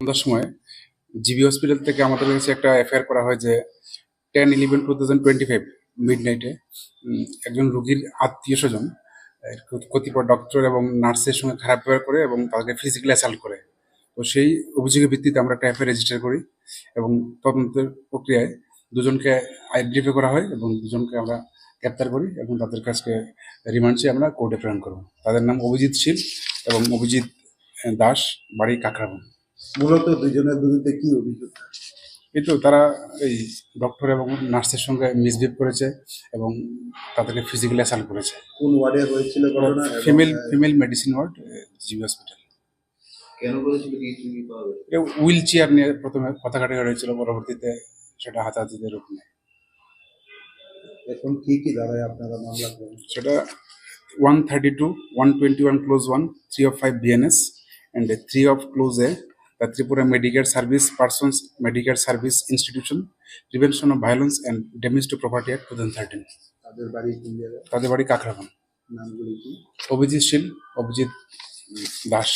সন্ধ্যার সময় GB hospital থেকে আমাদের কাছে একটা এফআইআর করা হয় যে ten eleven two thousand twenty five mid নাইটে একজন রুগীর আত্মীয় স্বজন কতিপয় ডক্টর এবং নার্সের সঙ্গে খারাপ ব্যবহার করে এবং তাদেরকে ফিজিক্যালি অ্যাসাল্ট করে। তো সেই অভিযোগের ভিত্তিতে আমরা একটা এফআইআর রেজিস্টার করি এবং তদন্তের প্রক্রিয়ায় দুজনকে আইডেন্টিফাই করা হয় এবং দুজনকে আমরা গ্রেপ্তার করি এবং তাদের কাছকে রিমান্ড চেয়ে আমরা কোর্টে প্রেরণ করব। তাদের নাম অভিজিৎ শীল এবং অভিজিৎ দাস, বাড়ি কাকরাবন মূলত দুজনের বিরুদ্ধে কি অভিযোগ? কিন্তু তারা এই ডক্টর এবং নার্সের সঙ্গে মিসবিহেভ করেছে এবং তাদেরকে ফিজিক্যালি অ্যাসাল্ট করেছে। কোন ওয়ার্ডে হয়েছিল ঘটনা female female medicine ward GB hospital কেন করেছিল কি পাওয়া হুইল চেয়ার নিয়ে প্রথমে কথা কাটাকাটি হয়েছিল পরবর্তীতে সেটা হাতাহাতিতে রূপ নেয় এখন কি কি দাঁড়ায় আপনারা মামলা করেন? সেটা one thirty two one twenty one close one three of five BNS and three of close A Tripura medical service persons medical service institution prevention of violence and damage to property act two thirteen তাদের বাড়ি কোন তাদের বাড়ি কাকরাবান অভিজিৎ শীল অভিজিৎ দাস।